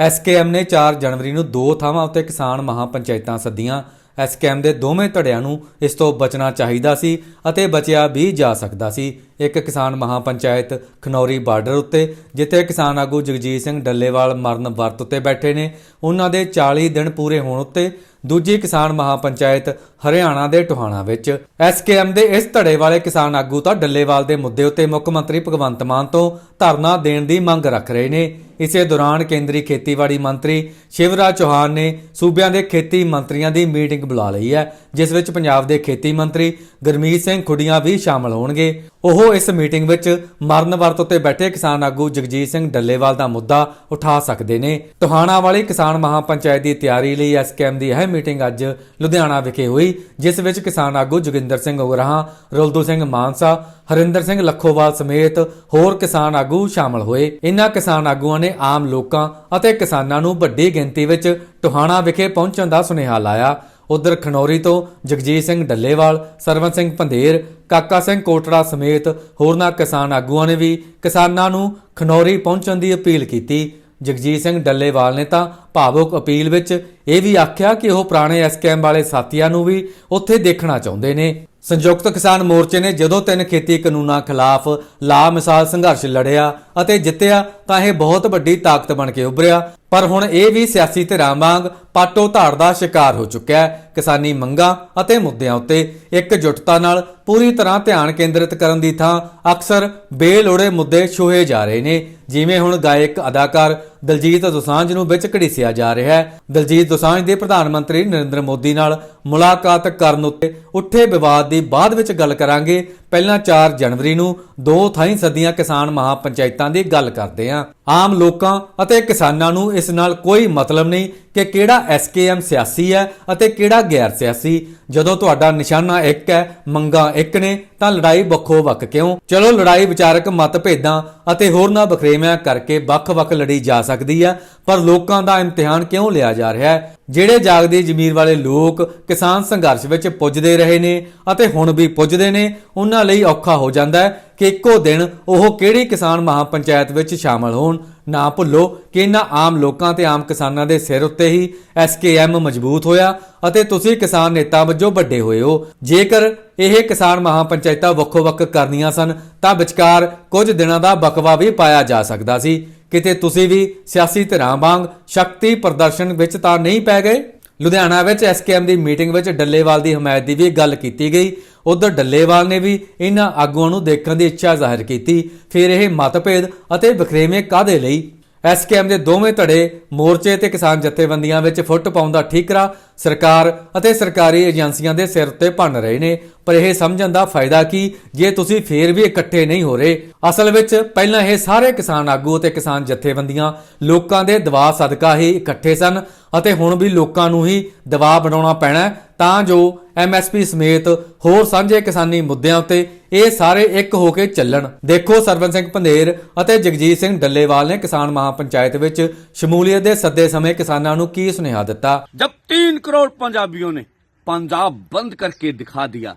SKM ਨੇ 4 ਜਨਵਰੀ ਨੂੰ ਦੋ ਥਾਵਾਂ ਉੱਤੇ ਕਿਸਾਨ ਮਹਾਪੰਚਾਇਤਾਂ ਸੱਦੀਆਂ। ਐਸਕੇਐਮ ਦੇ ਦੋਵੇਂ ਧੜਿਆਂ ਨੂੰ ਇਸ ਤੋਂ ਬਚਣਾ ਚਾਹੀਦਾ ਸੀ ਅਤੇ ਬਚਿਆ ਵੀ ਜਾ ਸਕਦਾ ਸੀ। ਇੱਕ ਕਿਸਾਨ ਮਹਾਪੰਚਾਇਤ ਖਨੌਰੀ ਬਾਰਡਰ ਉੱਤੇ, ਜਿੱਥੇ ਕਿਸਾਨ ਆਗੂ ਜਗਜੀਤ ਸਿੰਘ ਡੱਲੇਵਾਲ ਮਰਨ ਵਰਤ ਉੱਤੇ ਬੈਠੇ ਨੇ। ਉਹਨਾਂ ਦੇ 40 ਦਿਨ ਪੂਰੇ ਹੋਣ ਉੱਤੇ ਦੂਜੀ ਕਿਸਾਨ ਮਹਾਪੰਚਾਇਤ ਹਰਿਆਣਾ ਦੇ ਟੋਹਾਣਾ ਵਿੱਚ। ਐਸਕੇਐਮ ਦੇ ਇਸ ਧੜੇ ਵਾਲੇ ਕਿਸਾਨ ਆਗੂ ਤਾਂ ਡੱਲੇਵਾਲ ਦੇ ਮੁੱਦੇ ਉੱਤੇ ਮੁੱਖ ਮੰਤਰੀ ਭਗਵੰਤ ਮਾਨ ਤੋਂ ਧਰਨਾ ਦੇਣ ਦੀ ਮੰਗ ਰੱਖ ਰਹੇ ਨੇ। ਇਸੇ ਦੌਰਾਨ ਕੇਂਦਰੀ ਖੇਤੀਬਾੜੀ ਮੰਤਰੀ ਸ਼ਿਵਰਾਜ ਚੌਹਾਨ ਨੇ ਸੂਬਿਆਂ ਦੇ ਖੇਤੀ ਮੰਤਰੀਆਂ ਦੀ ਮੀਟਿੰਗ ਬੁਲਾ ਲਈ ਹੈ, ਜਿਸ ਵਿੱਚ ਪੰਜਾਬ ਦੇ ਖੇਤੀ ਮੰਤਰੀ ਗੁਰਮੀਤ ਸਿੰਘ ਖੁੱਡੀਆਂ ਵੀ ਸ਼ਾਮਲ ਹੋਣਗੇ। ਉਹ ਇਸ ਮੀਟਿੰਗ ਵਿੱਚ ਮਰਨ ਵਰਤ ਉੱਤੇ ਬੈਠੇ ਕਿਸਾਨ ਆਗੂ ਜਗਜੀਤ ਸਿੰਘ ਡੱਲੇਵਾਲ ਦਾ ਮੁੱਦਾ ਉਠਾ ਸਕਦੇ ਨੇ। ਟੋਹਾਣਾ ਵਾਲੀ ਕਿਸਾਨ ਮਹਾਪੰਚਾਇਤ ਦੀ ਤਿਆਰੀ ਲਈ ਐਸਕੇਐਮ ਦੀ ਇਹ ਮੀਟਿੰਗ ਅੱਜ ਲੁਧਿਆਣਾ ਵਿਖੇ ਹੋਈ, ਜਿਸ ਵਿੱਚ ਕਿਸਾਨ ਆਗੂ ਜੋਗਿੰਦਰ ਸਿੰਘ ਉਗਰਾਹਾਂ ਰੁਲਦੂ ਸਿੰਘ ਮਾਨਸਾ, ਹਰਿੰਦਰ ਸਿੰਘ ਲੱਖੋਵਾਲ ਸਮੇਤ ਹੋਰ ਕਿਸਾਨ ਆਗੂ ਸ਼ਾਮਲ ਹੋਏ। ਇਨ੍ਹਾਂ ਕਿਸਾਨ ਆਗੂਆਂ ਨੇ ਆਮ ਲੋਕਾਂ ਅਤੇ ਕਿਸਾਨਾਂ ਨੂੰ ਵੱਡੀ ਗਿਣਤੀ ਵਿੱਚ ਟੋਹਾਣਾ ਵਿਖੇ ਪਹੁੰਚਣ ਦਾ ਸੁਨੇਹਾ ਲਾਇਆ। ਉਧਰ ਖਨੌਰੀ ਤੋਂ ਜਗਜੀਤ ਸਿੰਘ ਡੱਲੇਵਾਲ ਸਰਵਨ ਸਿੰਘ ਪੰਧੇਰ ਕਾਕਾ ਸਿੰਘ ਕੋਟੜਾ ਸਮੇਤ ਹੋਰਨਾਂ ਕਿਸਾਨ ਆਗੂਆਂ ਨੇ ਵੀ ਕਿਸਾਨਾਂ ਨੂੰ ਖਨੌਰੀ ਪਹੁੰਚਣ ਦੀ ਅਪੀਲ ਕੀਤੀ। ਜਗਜੀਤ ਸਿੰਘ ਡੱਲੇਵਾਲ ਨੇ ਤਾਂ ਭਾਵੁਕ ਅਪੀਲ ਵਿੱਚ ਇਹ ਵੀ ਆਖਿਆ ਕਿ ਉਹ ਪੁਰਾਣੇ ਐਸਕੇਐਮ ਵਾਲੇ ਸਾਥੀਆਂ ਨੂੰ ਵੀ ਉੱਥੇ ਦੇਖਣਾ ਚਾਹੁੰਦੇ ਨੇ। ਸੰਯੁਕਤ ਕਿਸਾਨ ਮੋਰਚੇ ਨੇ ਜਦੋਂ ਤਿੰਨ ਖੇਤੀ ਕਾਨੂੰਨਾਂ ਖਿਲਾਫ ਲਾ ਮਿਸਾਲ ਸੰਘਰਸ਼ ਲੜਿਆ ਅਤੇ ਜਿੱਤਿਆ ਤਾਂ ਇਹ ਬਹੁਤ ਵੱਡੀ ਤਾਕਤ ਬਣ ਕੇ ਉੱਭਰਿਆ। ਪਰ ਹੁਣ ਇਹ ਵੀ ਸਿਆਸੀ ਧਿਰਾਂ ਵਾਂਗ ਪਾਟੋ ਧਾੜ ਦਾ ਸ਼ਿਕਾਰ ਹੋ ਚੁੱਕਿਆ ਹੈ। ਕਿਸਾਨੀ ਮੰਗਾਂ ਅਤੇ ਮੁੱਦਿਆਂ ਉੱਤੇ ਇਕਜੁੱਟਤਾ ਨਾਲ ਪੂਰੀ ਤਰ੍ਹਾਂ ਧਿਆਨ ਕੇਂਦਰਿਤ ਕਰਨ ਦੀ ਥਾਂ ਅਕਸਰ ਬੇਲੋੜੇ ਮੁੱਦੇ ਛੋਹੇ ਜਾ ਰਹੇ ਨੇ। ਜਿਵੇਂ ਹੁਣ ਗਾਇਕ, ਅਦਾਕਾਰ ਦਲਜੀਤ ਦੋਸਾਂਝ ਨੂੰ ਵਿੱਚ ਘੜੀਸਿਆ ਜਾ ਰਿਹਾ ਹੈ। ਦਲਜੀਤ ਦੋਸਾਂਝ ਦੇ ਪ੍ਰਧਾਨ ਮੰਤਰੀ ਨਰਿੰਦਰ ਮੋਦੀ ਨਾਲ ਮੁਲਾਕਾਤ ਕਰਨ ਉੱਤੇ ਉੱਠੇ ਵਿਵਾਦ ਦੀ ਬਾਅਦ ਵਿੱਚ ਗੱਲ ਕਰਾਂਗੇ। ਪਹਿਲਾਂ 4 ਜਨਵਰੀ ਨੂੰ ਦੋ ਥਾਈਂ ਸਦੀਆਂ ਕਿਸਾਨ ਮਹਾਪੰਚਾਇਤਾਂ ਦੀ ਗੱਲ ਕਰਦੇ ਹਾਂ ਆਮ ਲੋਕਾਂ ਅਤੇ ਕਿਸਾਨਾਂ ਨੂੰ ਇਸ ਨਾਲ ਕੋਈ ਮਤਲਬ ਨਹੀਂ ਕਿ ਕਿਹੜਾ ਐਸਕੇਐਮ ਸਿਆਸੀ ਹੈ ਅਤੇ ਕਿਹੜਾ ਗੈਰ ਸਿਆਸੀ। ਜਦੋਂ ਤੁਹਾਡਾ ਨਿਸ਼ਾਨਾ ਇੱਕ ਹੈ, ਮੰਗਾਂ ਇੱਕ ਨੇ, ਤਾਂ ਲੜਾਈ ਵੱਖੋ ਵੱਖ ਕਿਉਂ? ਚਲੋ, ਲੜਾਈ ਵਿਚਾਰਕ ਮਤਭੇਦਾਂ ਅਤੇ ਹੋਰਨਾਂ ਬਖਰੇਵਿਆਂ ਕਰਕੇ ਵੱਖ-ਵੱਖ ਲੜੀ ਜਾ ਸਕਦੀ ਹੈ, ਪਰ ਲੋਕਾਂ ਦਾ ਇਮਤਿਹਾਨ ਕਿਉਂ ਲਿਆ ਜਾ ਰਿਹਾ ਹੈ? ਜਿਹੜੇ ਜਾਗਦੀ ਜ਼ਮੀਰ ਵਾਲੇ ਲੋਕ ਕਿਸਾਨ ਸੰਘਰਸ਼ ਵਿੱਚ ਪੁੱਜਦੇ ਰਹੇ ਨੇ ਅਤੇ ਹੁਣ ਵੀ ਪੁੱਜਦੇ ਨੇ, ਉਹਨਾਂ ਲਈ ਔਖਾ ਹੋ ਜਾਂਦਾ ਹੈ ਕਿ ਇੱਕੋ ਦਿਨ ਉਹ ਕਿਹੜੀ ਕਿਸਾਨ ਮਹਾਪੰਚਾਇਤ ਵਿੱਚ ਸ਼ਾਮਲ ਹੋਣ। ਨਾ ਭੁੱਲੋ ਕਿ ਇਹਨਾਂ ਆਮ ਲੋਕਾਂ ਤੇ ਆਮ ਕਿਸਾਨਾਂ ਦੇ ਸਿਰ ਉੱਤੇ ਹੀ ਐਸਕੇਐਮ ਮਜ਼ਬੂਤ ਹੋਇਆ ਅਤੇ ਤੁਸੀਂ ਕਿਸਾਨ ਨੇਤਾ ਵਜੋਂ ਵੱਡੇ ਹੋਏ ਹੋ। ਜੇਕਰ ਇਹ ਕਿਸਾਨ ਮਹਾਪੰਚਾਇਤਾਂ ਵੱਖੋ-ਵੱਖ ਕਰਨੀਆਂ ਸਨ, ਤਾਂ ਵਿਚਕਾਰ ਕੁਝ ਦਿਨਾਂ ਦਾ ਬਕਵਾ ਵੀ ਪਾਇਆ ਜਾ ਸਕਦਾ ਸੀ। ਕਿਤੇ ਤੁਸੀਂ ਵੀ ਸਿਆਸੀ ਧਿਰਾਂ ਵਾਂਗ ਸ਼ਕਤੀ ਪ੍ਰਦਰਸ਼ਨ ਵਿੱਚ ਤਾਂ ਨਹੀਂ ਪੈ ਗਏ? ਲੁਧਿਆਣਾ ਵਿੱਚ ਐਸਕੇਐਮ ਦੀ ਮੀਟਿੰਗ ਵਿੱਚ ਡੱਲੇਵਾਲ ਦੀ ਹਮਾਇਤ ਦੀ ਵੀ ਗੱਲ ਕੀਤੀ ਗਈ। ਉਧਰ ਡੱਲੇਵਾਲ ਨੇ ਵੀ ਇਹਨਾਂ ਆਗੂਆਂ ਨੂੰ ਦੇਖਣ ਦੀ ਇੱਛਾ ਜ਼ਾਹਿਰ ਕੀਤੀ। ਫਿਰ ਇਹ ਮਤਭੇਦ ਅਤੇ ਵਖਰੇਵੇਂ ਕਾਦੇ ਲਈ? ਐਸਕੇਐਮ ਦੇ ਦੋਵੇਂ ਧੜੇ ਮੋਰਚੇ ਤੇ ਕਿਸਾਨ ਜਥੇਬੰਦੀਆਂ ਵਿੱਚ ਫੁੱਟ ਪਾਉਣ ਦਾ ਠੀਕਰਾ ਸਰਕਾਰ ਅਤੇ ਸਰਕਾਰੀ ਏਜੰਸੀਆਂ ਦੇ ਸਿਰ ਉੱਤੇ ਭੰਨ ਰਹੇ ਨੇ। ਪਰ ਇਹ ਸਮਝਣ ਦਾ ਫਾਇਦਾ ਕੀ? ਜੇ ਤੁਸੀਂ ਫੇਰ ਵੀ ਇਕੱਠੇ ਨਹੀਂ ਹੋ ਰਹੇ, ਅਸਲ ਵਿੱਚ ਪਹਿਲਾਂ ਇਹ ਸਾਰੇ ਕਿਸਾਨ ਆਗੂ ਅਤੇ ਕਿਸਾਨ ਜਥੇਬੰਦੀਆਂ ਲੋਕਾਂ ਦੇ ਦਬਾਅ ਸਦਕਾ ਹੀ ਇਕੱਠੇ ਸਨ ਅਤੇ ਹੁਣ ਵੀ ਲੋਕਾਂ ਨੂੰ ਹੀ ਦਬਾਅ ਬਣਾਉਣਾ ਪੈਣਾ ਤਾਂ ਜੋ ਐਮਐਸਪੀ ਸਮੇਤ ਹੋਰ ਸਾਂਝੇ ਕਿਸਾਨੀ ਮੁੱਦਿਆਂ ਉੱਤੇ ਇਹ ਸਾਰੇ ਇੱਕ ਹੋ ਕੇ ਚੱਲਣ। ਦੇਖੋ ਸਰਵਨ ਸਿੰਘ ਪੰਦੇਰ ਅਤੇ ਜਗਜੀਤ ਸਿੰਘ ਡੱਲੇਵਾਲ ਨੇ ਕਿਸਾਨ ਮਹਾਪੰਚਾਇਤ ਵਿੱਚ ਸ਼ਮੂਲੀਅਤ ਦੇ ਸੱਦੇ ਸਮੇਂ ਕਿਸਾਨਾਂ ਨੂੰ ਕੀ ਸੁਨੇਹਾ ਦਿੱਤਾ? ਜਬ 3 करोड़ पंजाबियों ने पंजाब बंद करके दिखा दिया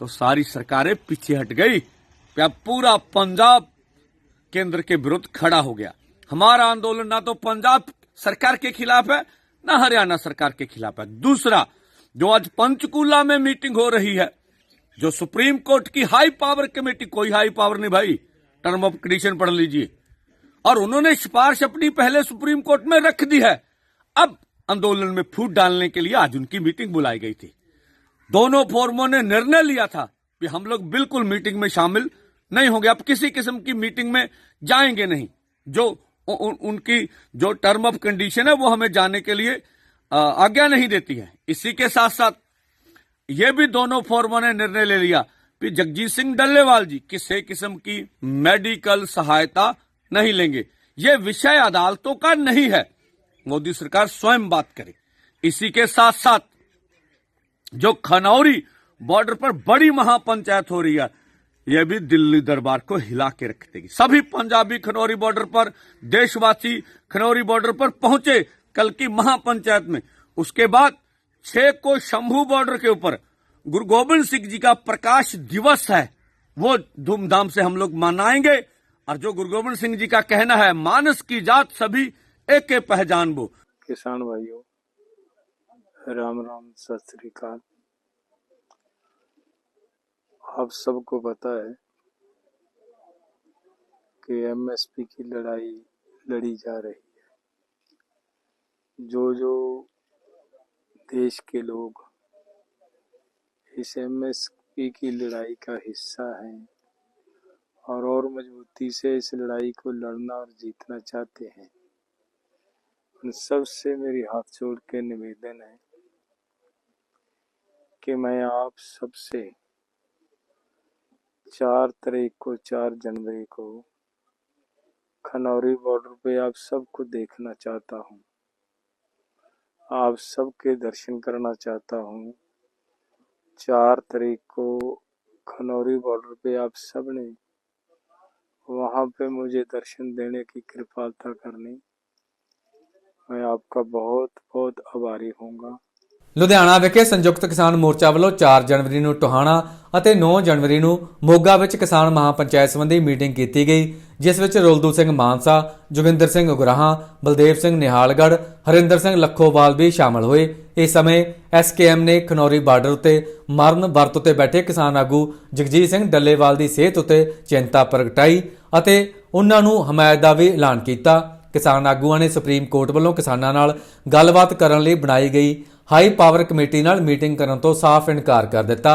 तो सारी सरकारें पीछे हट गई। क्या पूरा पंजाब केंद्र के विरुद्ध खड़ा हो गया? हमारा आंदोलन ना तो पंजाब सरकार के खिलाफ है, ना हरियाणा सरकार के खिलाफ है। दूसरा, जो आज पंचकूला में मीटिंग हो रही है, जो सुप्रीम कोर्ट की हाई पावर कमेटी, कोई हाई पावर नहीं भाई, टर्म ऑफ़ कंडीशन पढ़ लीजिए। और उन्होंने सिफारिश अपनी पहले सुप्रीम कोर्ट में रख दी है। अब आंदोलन में फूट डालने के लिए आज उनकी मीटिंग बुलाई गई थी। दोनों फोरमों ने निर्णय लिया था कि हम लोग बिल्कुल मीटिंग में शामिल नहीं होंगे। अब किसी किस्म की मीटिंग में जाएँगे नहीं। जो उ, उ, उनकी जो टर्म ऑफ़ कंडीशन है वो हमें जाने के लिए आज्ञा नहीं देती है। इसी के साथ साथ ये भी दोनों फोरमों ने निर्णय ले लिया कि जगजीत सिंह डल्लेवाल जी किसी किस्म की मेडिकल सहायता नहीं लेंगे। ये विषय अदालतों का नहीं है। मोदी सरकार स्वयं बात करे। इसी के साथ साथ जो खनौरी बॉर्डर पर बड़ी महापंचायत हो रही है यह भी दिल्ली दरबार को हिला के रख देगी। सभी पंजाबी खनौरी बॉर्डर पर, देशवासी खनौरी बॉर्डर पर पहुँचे कल की महापंचायत में। उसके बाद छह को शंभू बॉर्डर के ऊपर, गुरु गोविंद सिंह जी का प्रकाश दिवस है, वो धूमधाम से हम लोग मनाएँगे। और जो गुरु गोविंद सिंह जी का कहना है, मानस की जात सभी एक पहचान वो किसान भाइयों, राम राम, सत श्री अकाल। आप सबको पता है कि एमएसपी की लड़ाई लड़ी जा रही है। जो जो देश के लोग इस एमएसपी की लड़ाई का हिस्सा हैं और और मजबूती से इस लड़ाई को लड़ना और जीतना चाहते हैं उन सबसे मेरी हाथ जोड़ के निवेदन है कि मैं आप सबसे चार तारीख को, चार जनवरी को खनौरी बॉर्डर पे आप सबको देखना चाहता हूँ। आप सबके दर्शन करना चाहता हूँ। चार तारीख को खनौरी बॉर्डर पे आप सबने वहाँ पे मुझे दर्शन देने की कृपालता करनी। मैं आपका बहुत बहुत आभारी होऊंगा ਲੁਧਿਆਣਾ ਵਿਖੇ ਸੰਯੁਕਤ ਕਿਸਾਨ ਮੋਰਚਾ ਵੱਲੋਂ 4 ਜਨਵਰੀ ਨੂੰ ਟੋਹਾਣਾ ਅਤੇ 9 ਜਨਵਰੀ ਨੂੰ ਮੋਗਾ ਵਿੱਚ ਕਿਸਾਨ ਮਹਾਪੰਚਾਇਤ ਸੰਬੰਧੀ ਮੀਟਿੰਗ ਕੀਤੀ ਗਈ ਜਿਸ ਵਿੱਚ ਰੋਲਦੂ ਸਿੰਘ ਮਾਨਸਾ ਜੋਗਿੰਦਰ ਸਿੰਘ ਉਗਰਾਹਾਂ ਬਲਦੇਵ ਸਿੰਘ ਨਿਹਾਲਗੜ੍ਹ ਹਰਿੰਦਰ ਸਿੰਘ ਲੱਖੋਵਾਲ ਵੀ ਸ਼ਾਮਲ ਹੋਏ ਇਸ ਸਮੇਂ ਐਸਕੇਐਮ ਨੇ ਖਨੌਰੀ ਬਾਰਡਰ ਉੱਤੇ ਮਰਨ ਵਰਤ ਉੱਤੇ ਬੈਠੇ ਕਿਸਾਨ ਆਗੂ ਜਗਜੀਤ ਸਿੰਘ ਡੱਲੇਵਾਲ ਦੀ ਸਿਹਤ ਉੱਤੇ ਚਿੰਤਾ ਪ੍ਰਗਟਾਈ ਅਤੇ ਉਹਨਾਂ ਨੂੰ ਹਮਾਇਤ ਦਾ ਵੀ ਐਲਾਨ ਕੀਤਾ ਕਿਸਾਨ ਆਗੂਆਂ ਨੇ ਸੁਪਰੀਮ ਕੋਰਟ ਵੱਲੋਂ ਕਿਸਾਨਾਂ ਨਾਲ ਗੱਲਬਾਤ ਕਰਨ ਲਈ ਬਣਾਈ ਗਈ ਹਾਈ ਪਾਵਰ ਕਮੇਟੀ ਨਾਲ ਮੀਟਿੰਗ ਕਰਨ ਤੋਂ ਸਾਫ਼ ਇਨਕਾਰ ਕਰ ਦਿੱਤਾ।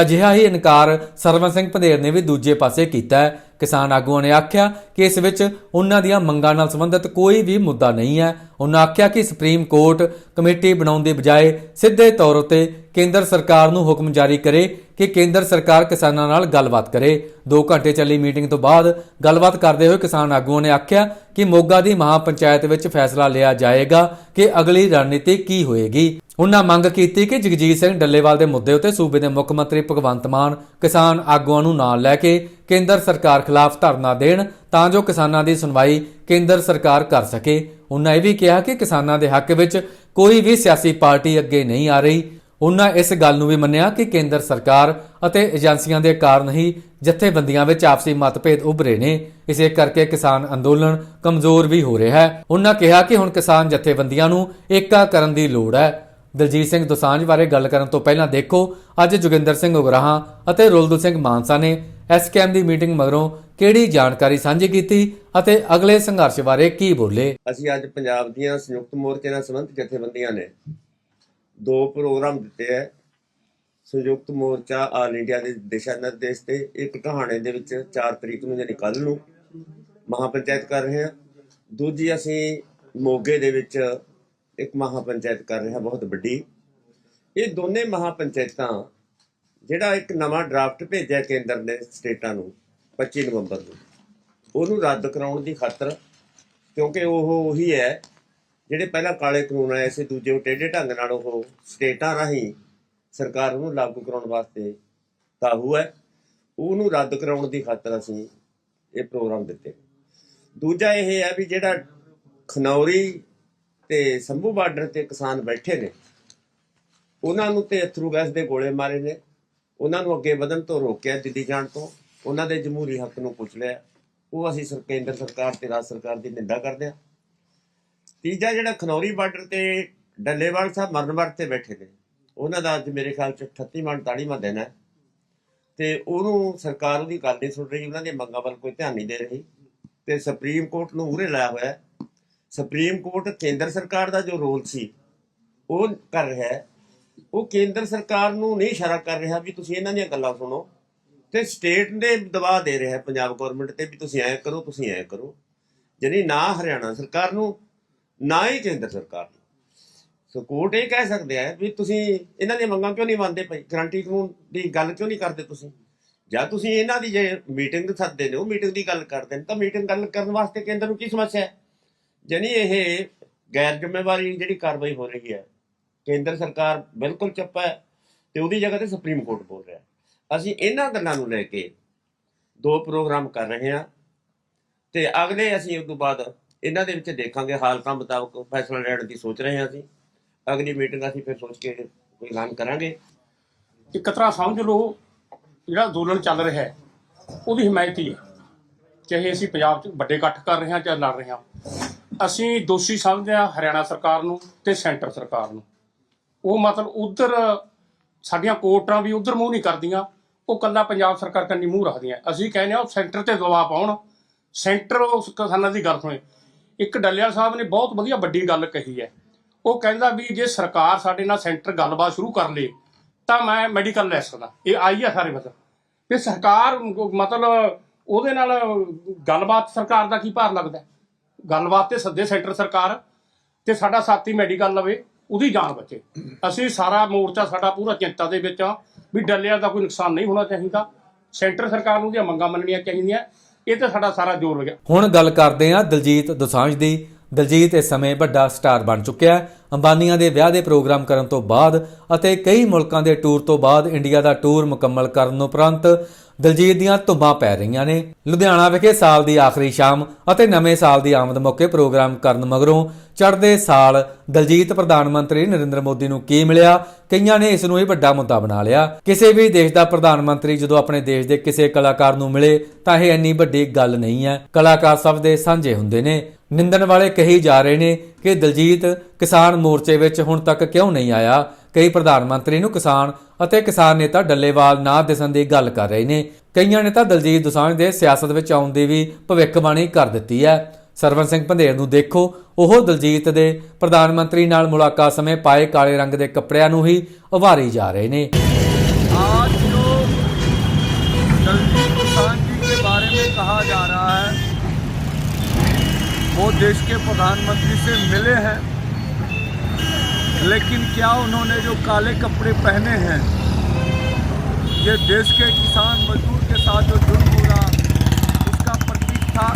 ਅਜਿਹਾ ਹੀ ਇਨਕਾਰ ਸਰਵਨ ਸਿੰਘ ਪੰਧੇਰ ਨੇ ਵੀ ਦੂਜੇ ਪਾਸੇ ਕੀਤਾ ਹੈ। ਕਿਸਾਨ ਆਗੂਆਂ ਨੇ ਆਖਿਆ ਕਿ ਇਸ ਵਿੱਚ ਉਹਨਾਂ ਦੀਆਂ ਮੰਗਾਂ ਨਾਲ ਸੰਬੰਧਿਤ ਕੋਈ ਵੀ ਮੁੱਦਾ ਨਹੀਂ ਹੈ। ਉਹਨਾਂ ਆਖਿਆ ਕਿ ਸੁਪਰੀਮ ਕੋਰਟ ਕਮੇਟੀ ਬਣਾਉਣ ਦੀ ਬਜਾਏ ਸਿੱਧੇ ਤੌਰ ਉੱਤੇ ਕੇਂਦਰ ਸਰਕਾਰ ਨੂੰ ਹੁਕਮ ਜਾਰੀ ਕਰੇ ਕਿ ਕੇਂਦਰ ਸਰਕਾਰ ਕਿਸਾਨਾਂ ਨਾਲ ਗੱਲਬਾਤ ਕਰੇ। 2 ਘੰਟੇ ਚੱਲੀ ਮੀਟਿੰਗ ਤੋਂ ਬਾਅਦ ਗੱਲਬਾਤ ਕਰਦੇ ਹੋਏ ਕਿਸਾਨ ਆਗੂਆਂ ਨੇ ਆਖਿਆ ਕਿ ਮੋਗਾ ਦੀ ਮਹਾਪੰਚਾਇਤ ਵਿੱਚ ਫੈਸਲਾ ਲਿਆ ਜਾਏਗਾ ਕਿ ਅਗਲੀ ਰਣਨੀਤੀ ਕੀ ਹੋਏਗੀ। ਉਨ੍ਹਾਂ ਮੰਗ ਕੀਤੀ ਕਿ ਜਗਜੀਤ ਸਿੰਘ ਡੱਲੇਵਾਲ ਦੇ ਮੁੱਦੇ ਉੱਤੇ ਸੂਬੇ ਦੇ ਮੁੱਖ ਮੰਤਰੀ ਭਗਵੰਤ ਮਾਨ ਕਿਸਾਨ ਆਗੂਆਂ ਨੂੰ ਨਾਲ ਲੈ ਕੇ ਕੇਂਦਰ ਸਰਕਾਰ ਖਿਲਾਫ ਧਰਨਾ ਦੇਣ ਤਾਂ ਜੋ ਕਿਸਾਨਾਂ ਦੀ ਸੁਣਵਾਈ ਕੇਂਦਰ ਸਰਕਾਰ ਕਰ ਸਕੇ। ਉਹਨਾਂ ਇਹ ਵੀ ਕਿਹਾ ਕਿ ਕਿਸਾਨਾਂ ਦੇ ਹੱਕ ਵਿੱਚ ਕੋਈ ਵੀ ਸਿਆਸੀ ਪਾਰਟੀ ਅੱਗੇ ਨਹੀਂ ਆ ਰਹੀ। ਉਹਨਾਂ ਇਸ ਗੱਲ ਨੂੰ ਵੀ ਮੰਨਿਆ ਕਿ ਕੇਂਦਰ ਸਰਕਾਰ ਅਤੇ ਏਜੰਸੀਆਂ ਦੇ ਕਾਰਨ ਹੀ ਜਥੇਬੰਦੀਆਂ ਵਿੱਚ ਆਪਸੀ ਮਤਭੇਦ ਉਭਰੇ ਨੇ। ਇਸੇ ਕਰਕੇ ਕਿਸਾਨ ਅੰਦੋਲਨ ਕਮਜ਼ੋਰ ਵੀ ਹੋ ਰਿਹਾ ਹੈ। ਉਹਨਾਂ ਕਿਹਾ ਕਿ ਹੁਣ ਕਿਸਾਨ ਜਥੇਬੰਦੀਆਂ ਨੂੰ ਏਕਾ ਕਰਨ ਦੀ ਲੋੜ ਹੈ। ਦਲਜੀਤ ਸਿੰਘ ਦੋਸਾਂਝ ਬਾਰੇ ਗੱਲ ਕਰਨ ਤੋਂ ਪਹਿਲਾਂ ਦੇਖੋ, ਅੱਜ ਜੋਗਿੰਦਰ ਸਿੰਘ ਉਗਰਾਹਾਂ ਅਤੇ ਰੋਲਦੂ ਸਿੰਘ ਮਾਨਸਾ ਨੇ ਐਸਕੇਐਮ ਦੀ ਮੀਟਿੰਗ ਮਗਰੋਂ ਕਿਹੜੀ ਜਾਣਕਾਰੀ ਸਾਂਝੀ ਕੀਤੀ ਅਤੇ ਅਗਲੇ ਸੰਘਰਸ਼ ਬਾਰੇ ਕੀ ਬੋਲੇ? ਅਸੀਂ ਅੱਜ ਪੰਜਾਬ ਦੀਆਂ ਸੰਯੁਕਤ ਮੋਰਚੇ ਨਾਲ ਸੰਬੰਧਿਤ ਜਥੇਬੰਦੀਆਂ ਨੇ ਦੋ ਪ੍ਰੋਗਰਾਮ ਦਿੱਤੇ ਹੈ। ਸੰਯੁਕਤ ਮੋਰਚਾ ਆਲ ਇੰਡੀਆ ਦੇ ਦਿਸ਼ਾ ਨਿਰਦੇਸ਼ ਤੇ ਇੱਕ ਕਹਾਣੇ ਦੇ ਵਿੱਚ 4 ਤਰੀਕ ਨੂੰ ਯਾਨੀ ਕੱਲ ਨੂੰ ਮਹਾਪੰਚਾਇਤ ਕਰ ਰਹੇ ਹਾਂ। ਦੂਜੀ ਅਸੀਂ ਮੋਗੇ ਦੇ ਵਿੱਚ ਇੱਕ ਮਹਾਪੰਚਾਇਤ ਕਰ ਰਿਹਾ, ਬਹੁਤ ਵੱਡੀ। ਇਹ ਦੋਨੇ ਮਹਾਪੰਚਾਇਤਾਂ, ਜਿਹੜਾ ਇੱਕ ਨਵਾਂ ਡਰਾਫਟ ਭੇਜਿਆ ਕੇਂਦਰ ਨੇ ਸਟੇਟਾਂ ਨੂੰ 25 ਨਵੰਬਰ ਨੂੰ, ਉਹਨੂੰ ਰੱਦ ਕਰਾਉਣ ਦੀ ਖਾਤਰ, ਕਿਉਂਕਿ ਉਹ ਉਹੀ ਹੈ, ਜਿਹੜੇ ਪਹਿਲਾਂ ਕਾਲੇ ਕਾਨੂੰਨ ਆਏ ਸੀ, ਦੂਜੇ ਉਹ ਟੇਢੇ ਢੰਗ ਨਾਲ ਉਹ ਸਟੇਟਾਂ ਰਾਹੀਂ ਸਰਕਾਰ ਨੂੰ ਲਾਗੂ ਕਰਾਉਣ ਵਾਸਤੇ ਤਾਹੂ ਹੈ। ਉਹਨੂੰ ਰੱਦ ਕਰਾਉਣ ਦੀ ਖਾਤਰ ਅਸੀਂ ਇਹ ਪ੍ਰੋਗਰਾਮ ਦਿੱਤੇ। ਦੂਜਾ ਇਹ ਹੈ ਵੀ ਜਿਹੜਾ ਖਨੌਰੀ ਤੇ ਸੰਭੂ ਬਾਰਡਰ ਤੇ ਕਿਸਾਨ ਬੈਠੇ ਨੇ। ਉਹਨਾਂ ਨੂੰ ਤੇ ਅਥਰੂ ਗੈਸ ਦੇ ਗੋਲੇ ਮਾਰੇ ਨੇ। ਉਹਨਾਂ ਨੂੰ ਅੱਗੇ ਵਧਣ ਤੋਂ ਰੋਕਿਆ ਦਿੱਲੀ ਜਾਣ ਤੋਂ। ਉਹਨਾਂ ਦੇ ਜਮਹੂਰੀ ਹੱਕ ਨੂੰ ਪੁੱਛ ਲਿਆ। ਉਹ ਅਸੀਂ ਸਰ, ਕੇਂਦਰ ਸਰਕਾਰ ਤੇ ਰਾਜ ਸਰਕਾਰ ਦੀ ਨਿੰਦਾ ਕਰਦੇ ਹਾਂ। ਤੀਜਾ ਜਿਹੜਾ ਖਨੌਰੀ ਬਾਰਡਰ ਤੇ ਡੱਲੇਵਾਲ ਸਾਹਿਬ ਮਰਨ ਵਰਤ ਤੇ ਬੈਠੇ ਨੇ। ਉਹਨਾਂ ਦਾ ਅੱਜ ਮੇਰੇ ਖਿਆਲ ਚ 38 ਮਣ 40 ਮਾ ਦਿਨ ਹੈ। ਤੇ ਉਹਨੂੰ ਸਰਕਾਰ ਉਹਦੀ ਗੱਲ ਨਹੀਂ ਸੁਣ ਰਹੀ। ਉਹਨਾਂ ਦੀਆਂ ਮੰਗਾਂ ਵੱਲ ਕੋਈ ਧਿਆਨ ਨਹੀਂ ਦੇ ਰਹੀ। ਤੇ ਸੁਪਰੀਮ ਕੋਰਟ ਨੂੰ ਉਰੇ ਲਾਇਆ ਹੋਇਆ ਸੁਪਰੀਮ ਕੋਰਟ ਕੇਂਦਰ ਸਰਕਾਰ ਦਾ ਜੋ ਰੋਲ ਸੀ, ਉਹ ਕਰ ਰਿਹਾ ਹੈ। ਉਹ ਕੇਂਦਰ ਸਰਕਾਰ ਨੂੰ ਨਹੀਂ ਇਸ਼ਾਰਾ ਕਰ ਰਿਹਾ ਵੀ ਤੁਸੀਂ ਇਹਨਾਂ ਦੀਆਂ ਗੱਲਾਂ ਸੁਣੋ। ਤੇ ਸਟੇਟ ਨੇ ਦਬਾਅ ਦੇ ਰਿਹਾ ਪੰਜਾਬ ਗਵਰਨਮੈਂਟ ਤੇ ਵੀ ਤੁਸੀਂ ਐਂ ਕਰੋ, ਤੁਸੀਂ ਐਂ ਕਰੋ। ਜਾਣੀ ਨਾ ਹਰਿਆਣਾ ਸਰਕਾਰ ਨੂੰ, ਨਾ ਹੀ ਕੇਂਦਰ ਸਰਕਾਰ ਨੂੰ। ਸੋ ਕੋਰਟ ਇਹ ਕਹਿ ਸਕਦੇ ਆ ਵੀ ਤੁਸੀਂ ਇਹਨਾਂ ਦੀਆਂ ਮੰਗਾਂ ਕਿਉਂ ਨਹੀਂ ਮੰਨਦੇ ਭਾਈ? ਗਰੰਟੀ ਕਾਨੂੰਨ ਦੀ ਗੱਲ ਕਿਉਂ ਨਹੀਂ ਕਰਦੇ ਤੁਸੀਂ? ਜਾਂ ਤੁਸੀਂ ਇਹਨਾਂ ਦੀ ਜੇ ਮੀਟਿੰਗ ਸੱਦਦੇ ਨੇ, ਉਹ ਮੀਟਿੰਗ ਦੀ ਗੱਲ ਕਰਦੇ ਨੇ। ਤਾਂ ਮੀਟਿੰਗ ਗੱਲ ਕਰਨ ਵਾਸਤੇ ਕੇਂਦਰ ਨੂੰ ਕੀ ਸਮੱਸਿਆ ਹੈ? ਜਾਣੀ ਇਹ ਗੈਰ ਜ਼ਿੰਮੇਵਾਰੀ ਜਿਹੜੀ ਕਾਰਵਾਈ ਹੋ ਰਹੀ ਹੈ, ਕੇਂਦਰ ਸਰਕਾਰ ਬਿਲਕੁਲ ਚੁੱਪ ਹੈ ਤੇ ਉਹਦੀ ਜਗ੍ਹਾ ਤੇ ਸੁਪਰੀਮ ਕੋਰਟ ਬੋਲ ਰਿਹਾ ਅਸੀਂ ਇਹਨਾਂ ਗੱਲਾਂ ਨੂੰ ਲੈ ਕੇ ਦੋ ਪ੍ਰੋਗਰਾਮ ਕਰ ਰਹੇ ਹਾਂ ਤੇ ਅਗਲੇ ਅਸੀਂ ਉਸ ਤੋਂ ਬਾਅਦ ਇਹਨਾਂ ਦੇ ਵਿੱਚ ਦੇਖਾਂਗੇ, ਹਾਲਤਾਂ ਮੁਤਾਬਕ ਫੈਸਲਾ ਲੈਣ ਦੀ ਸੋਚ ਰਹੇ ਹਾਂ ਅਸੀਂ। ਅਗਲੀ ਮੀਟਿੰਗ ਅਸੀਂ ਫਿਰ ਸੋਚ ਕੇ ਕੋਈ ਐਲਾਨ ਕਰਾਂਗੇ। ਇੱਕ ਤਰ੍ਹਾਂ ਸਮਝ ਲਓ, ਜਿਹੜਾ ਅੰਦੋਲਨ ਚੱਲ ਰਿਹਾ ਹੈ, ਉਹਦੀ ਹਮਾਇਤ ਹੈ। ਚਾਹੇ ਅਸੀਂ ਪੰਜਾਬ 'ਚ ਵੱਡੇ ਇਕੱਠ ਕਰ ਰਹੇ ਹਾਂ ਜਾਂ ਲੜ ਰਹੇ ਹਾਂ। ਅਸੀਂ ਦੋਸ਼ੀ ਸਮਝਦੇ ਹਾਂ ਹਰਿਆਣਾ ਸਰਕਾਰ ਨੂੰ ਤੇ ਸੈਂਟਰ ਸਰਕਾਰ ਨੂੰ। ਉਹ ਮਤਲਬ ਉਧਰ ਸਾਡੀਆਂ ਕੋਰਟਾਂ ਵੀ ਉਧਰ ਮੂੰਹ ਨਹੀਂ ਕਰਦੀਆਂ, ਉਹ ਕੱਲਾ ਪੰਜਾਬ ਸਰਕਾਰ ਕੰਨੀ ਮੂੰਹ ਰੱਖਦੀਆਂ। ਅਸੀਂ ਕਹਿੰਦੇ ਆ ਉਹ ਸੈਂਟਰ ਤੇ ਦਬਾਅ ਪਾਉਣ। ਸੈਂਟਰ ਉਸ ਕਿਸਾਨਾਂ ਦੀ ਗੱਲ ਸੁਣੇ। ਇੱਕ ਡੱਲਿਆ ਸਾਹਿਬ ਨੇ ਬਹੁਤ ਵਧੀਆ ਵੱਡੀ ਗੱਲ ਕਹੀ ਹੈ। ਉਹ ਕਹਿੰਦਾ ਵੀ ਜੇ ਸਰਕਾਰ ਸਾਡੇ ਨਾਲ ਸੈਂਟਰ ਗੱਲਬਾਤ ਸ਼ੁਰੂ ਕਰ ਲੇ, ਤਾਂ ਮੈਂ ਮੈਡੀਕਲ ਲੈ ਸਕਦਾ। ਇਹ ਆਈ ਆ ਸਾਰੇ ਪਤਾ ਵੀ ਸਰਕਾਰ ਮਤਲਬ ਉਹਦੇ ਨਾਲ ਗੱਲਬਾਤ ਸਰਕਾਰ ਦਾ ਕੀ ਭਾਰ ਲੱਗਦਾ ਗੱਲਬਾਤ ਤੇ ਸੱਦੇ ਸੈਂਟਰ ਸਰਕਾਰ ਤੇ ਸਾਡਾ ਸਾਥੀ ਮੈਡੀਕਲ ਲਵੇ, ਉਹਦੀ ਜਾਨ ਬਚੇ। ਅਸੀਂ ਸਾਰਾ ਮੋਰਚਾ, ਸਾਡਾ ਪੂਰਾ ਚਿੰਤਾ ਦੇ ਵਿੱਚ ਆ ਵੀ ਡੱਲਿਆਂ ਦਾ ਕੋਈ ਨੁਕਸਾਨ ਨਹੀਂ ਹੋਣਾ ਚਾਹੀਦਾ। ਸੈਂਟਰ ਸਰਕਾਰ ਨੂੰ ਦੀਆਂ ਮੰਗਾਂ ਮੰਨਣੀਆਂ ਚਾਹੀਦੀਆਂ। ਇਹ ਤੇ ਸਾਡਾ ਸਾਰਾ ਜ਼ੋਰ ਲੱਗਿਆ। ਹੁਣ ਗੱਲ ਕਰਦੇ ਹਾਂ ਦਲਜੀਤ ਦੋਸਾਂਝ ਦੀ। ਦਲਜੀਤ ਇਸ ਸਮੇਂ ਵੱਡਾ ਸਟਾਰ ਬਣ ਚੁੱਕਿਆ ਹੈ। ਅੰਬਾਨੀਆਂ ਦੇ ਵਿਆਹ ਦੇ ਪ੍ਰੋਗਰਾਮ ਕਰਨ ਤੋਂ ਬਾਅਦ ਅਤੇ ਕਈ ਮੁਲਕਾਂ ਦੇ ਟੂਰ ਤੋਂ ਬਾਅਦ ਇੰਡੀਆ ਦਾ ਟੂਰ ਮੁਕੰਮਲ ਕਰਨ ਉਪਰੰਤ ਦਲਜੀਤ ਦੀਆਂ ਧੁੰਮਾਂ ਪੈ ਰਹੀਆਂ ਨੇ। ਲੁਧਿਆਣਾ ਵਿਖੇ ਸਾਲ ਦੀ ਆਖਰੀ ਸ਼ਾਮ ਅਤੇ ਨਵੇਂ ਸਾਲ ਦੀ ਆਮਦ ਮੌਕੇ ਪ੍ਰੋਗਰਾਮ ਕਰਨ ਮਗਰੋਂ ਚੜ੍ਹਦੇ ਸਾਲ ਦਲਜੀਤ ਪ੍ਰਧਾਨ ਮੰਤਰੀ ਨਰਿੰਦਰ ਮੋਦੀ ਨੂੰ ਕੀ ਮਿਲਿਆ? ਕਈਆਂ ਨੇ ਇਸ ਨੂੰ ਹੀ ਵੱਡਾ ਮੁੱਦਾ ਬਣਾ ਲਿਆ। ਕਿਸੇ ਵੀ ਦੇਸ਼ ਦਾ ਪ੍ਰਧਾਨ ਮੰਤਰੀ ਜਦੋਂ ਆਪਣੇ ਦੇਸ਼ ਦੇ ਕਿਸੇ ਕਲਾਕਾਰ ਨੂੰ ਮਿਲੇ ਤਾਂ ਇਹ ਇੰਨੀ ਵੱਡੀ ਗੱਲ ਨਹੀਂ ਹੈ। ਕਲਾਕਾਰ ਸਭ ਦੇ ਸਾਂਝੇ ਹੁੰਦੇ ਨੇ। ਨਿੰਦਣ ਵਾਲੇ ਕਹੀ ਜਾ ਰਹੇ ਨੇ ਕਿ ਦਲਜੀਤ ਕਿਸਾਨ ਮੋਰਚੇ ਵਿੱਚ ਹੁਣ ਤੱਕ ਕਿਉਂ ਨਹੀਂ ਆਇਆ? ਕਈ ਪ੍ਰਧਾਨ ਮੰਤਰੀ ਨੂੰ ਕਿਸਾਨ ਅਤੇ ਕਿਸਾਨ ਨੇਤਾ ਡੱਲੇਵਾਲ ਨਾ ਦਿਸਣ ਦੀ ਗੱਲ ਕਰ ਰਹੇ ਨੇ ਕਈਆਂ ਨੇ ਤਾਂ ਦਲਜੀਤ ਦੋਸਾਂਝ ਦੇ ਸਿਆਸਤ ਵਿੱਚ ਆਉਣ ਦੀ ਵੀ ਭਵਿੱਖਬਾਣੀ ਕਰ ਦਿੱਤੀ ਹੈ ਸਰਵਨ ਸਿੰਘ ਪੰਧੇਰ ਨੂੰ ਦੇਖੋ ਉਹ ਦਲਜੀਤ ਦੇ ਪ੍ਰਧਾਨ ਮੰਤਰੀ ਨਾਲ ਮੁਲਾਕਾਤ ਸਮੇਂ ਪਾਏ ਕਾਲੇ ਰੰਗ ਦੇ ਕੱਪੜਿਆਂ ਨੂੰ ਹੀ ਉਭਾਰੀ ਜਾ ਰਹੇ ਨੇ आज जो दलजीत दोसांझ जी के बारे में कहा जा रहा है वो देश के प्रधानमंत्री से मिले हैं लेकिन क्या उन्होंने जो काले कपड़े पहने हैं, ये देश के किसान मजदूर के साथ जो जुर्म हो रहा उसका प्रतीक था।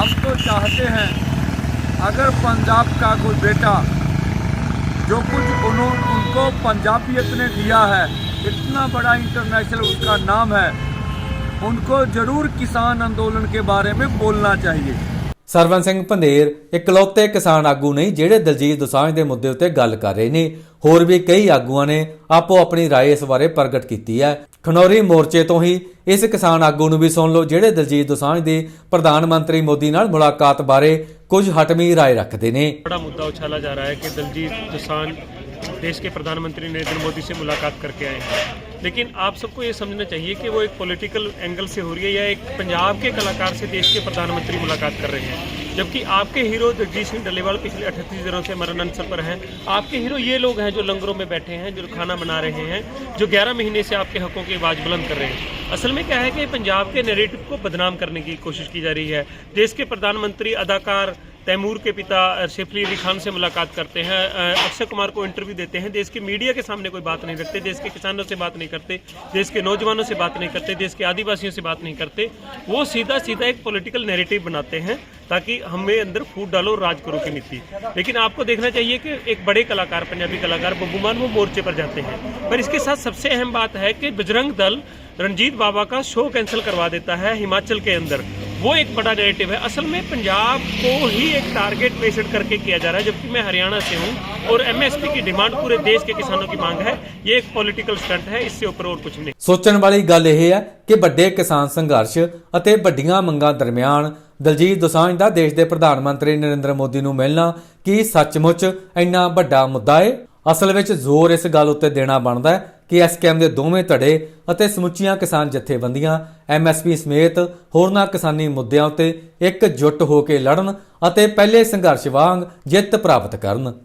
हम तो चाहते हैं, अगर पंजाब का कोई बेटा, जो कुछ उन्होंने उनको पंजाबियत ने दिया है, इतना बड़ा इंटरनेशनल उसका नाम है, उनको ज़रूर किसान आंदोलन के बारे में बोलना चाहिए। ਸਰਵਨ ਸਿੰਘ ਪੰਦੇਰ ਇਕਲੌਤੇ ਕਿਸਾਨ ਆਗੂ ਨਹੀਂ ਜਿਹੜੇ ਦਲਜੀਤ ਦੋਸਾਂਝ ਦੇ ਮੁੱਦੇ ਉੱਤੇ ਗੱਲ ਕਰ ਰਹੇ ਨੇ, ਹੋਰ ਵੀ ਕਈ ਆਗੂਆਂ ਨੇ ਆਪੋ ਆਪਣੀ رائے ਇਸ ਬਾਰੇ ਪ੍ਰਗਟ ਕੀਤੀ ਹੈ। ਖਨੌਰੀ ਮੋਰਚੇ ਤੋਂ ਹੀ ਇਸ ਕਿਸਾਨ ਆਗੂ ਨੂੰ ਵੀ ਸੁਣ ਲਓ, ਜਿਹੜੇ ਦਲਜੀਤ ਦੋਸਾਂਝ ਦੀ ਪ੍ਰਧਾਨ ਮੰਤਰੀ ਮੋਦੀ ਨਾਲ ਮੁਲਾਕਾਤ ਬਾਰੇ ਕੁਝ ਹਟਮੀ رائے ਰੱਖਦੇ ਨੇ। ਬੜਾ ਮੁੱਦਾ ਉਛਾਲਾ ਜਾ ਰਿਹਾ ਹੈ ਕਿ ਦਲਜੀਤ ਦੋਸਾਂਝ देश के प्रधानमंत्री नरेंद्र मोदी से मुलाकात करके आए हैं। लेकिन आप सबको ये समझना चाहिए कि वो एक पॉलिटिकल एंगल से हो रही है या एक पंजाब के कलाकार से देश के प्रधानमंत्री मुलाकात कर रहे हैं। जबकि आपके हीरो जगजीत सिंह डल्लेवाल पिछले अठतीस दिनों से मरण अनशन पर हैं। आपके हीरो ये लोग हैं जो लंगरों में बैठे हैं, जो खाना बना रहे हैं, जो 11 महीने से आपके हकों की आवाज़ बुलंद कर रहे हैं। असल में क्या है कि पंजाब के नेरेटिव को बदनाम करने की कोशिश की जा रही है। देश के प्रधानमंत्री, अदाकार तैमूर के पिता सैफली अली खान से मुलाकात करते हैं। अक्षय कुमार को इंटरव्यू देते हैं। देश के मीडिया के सामने कोई बात नहीं रखते देश के किसानों से बात नहीं करते। देश के नौजवानों से बात नहीं करते। देश के आदिवासियों से बात नहीं करते। वो सीधा सीधा एक पॉलिटिकल नैरेटिव बनाते हैं ताकि हमें अंदर फूट डालो राज करो की नीति। लेकिन आपको देखना चाहिए कि एक बड़े कलाकार, पंजाबी कलाकार बब्बूमान वो मोर्चे पर जाते हैं। पर इसके साथ सबसे अहम बात है कि बजरंग दल रंजीत बाबा का शो कैंसिल करवा देता है हिमाचल के अंदर। वो एक बड़ा नैरेटिव है असल में पंजाब को ही एक टारगेट पेशेंट करके किया जा रहा है जबकि मैं हरियाणा से हूँ और एमएसपी की डिमांड पूरे देश के किसानों की मांग है ये एक पॉलिटिकल स्टंट है इससे ऊपर और कुछ नहीं ਸੋਚਣ ਵਾਲੀ ਗੱਲ ਇਹ ਹੈ ਕਿ ਵੱਡੇ ਕਿਸਾਨ ਸੰਘਰਸ਼ ਅਤੇ ਵੱਡੀਆਂ ਮੰਗਾਂ ਦਰਮਿਆਨ ਦਲਜੀਤ ਦੋਸਾਂਝ ਦਾ ਦੇਸ਼ ਦੇ ਪ੍ਰਧਾਨ ਮੰਤਰੀ ਨਰਿੰਦਰ ਮੋਦੀ ਨੂੰ ਮਿਲਣਾ ਕੀ ਸੱਚਮੁੱਚ ਇੰਨਾ ਵੱਡਾ ਮੁੱਦਾ ਹੈ ਅਸਲ ਵਿੱਚ ਜ਼ੋਰ ਇਸ ਗੱਲ ਉੱਤੇ ਦੇਣਾ ਬਣਦਾ ਹੈ ਕਿ ਐਸਕੇਐਮ ਦੇ ਦੋਵੇਂ ਧੜੇ ਅਤੇ ਸਮੁੱਚੀਆਂ ਕਿਸਾਨ ਜਥੇਬੰਦੀਆਂ ਐਮਐਸਪੀ ਸਮੇਤ ਹੋਰਨਾਂ ਕਿਸਾਨੀ ਮੁੱਦਿਆਂ ਉੱਤੇ ਇੱਕ ਜੁੱਟ ਹੋ ਕੇ ਲੜਨ ਅਤੇ ਪਹਿਲੇ ਸੰਘਰਸ਼ ਵਾਂਗ ਜਿੱਤ ਪ੍ਰਾਪਤ ਕਰਨ।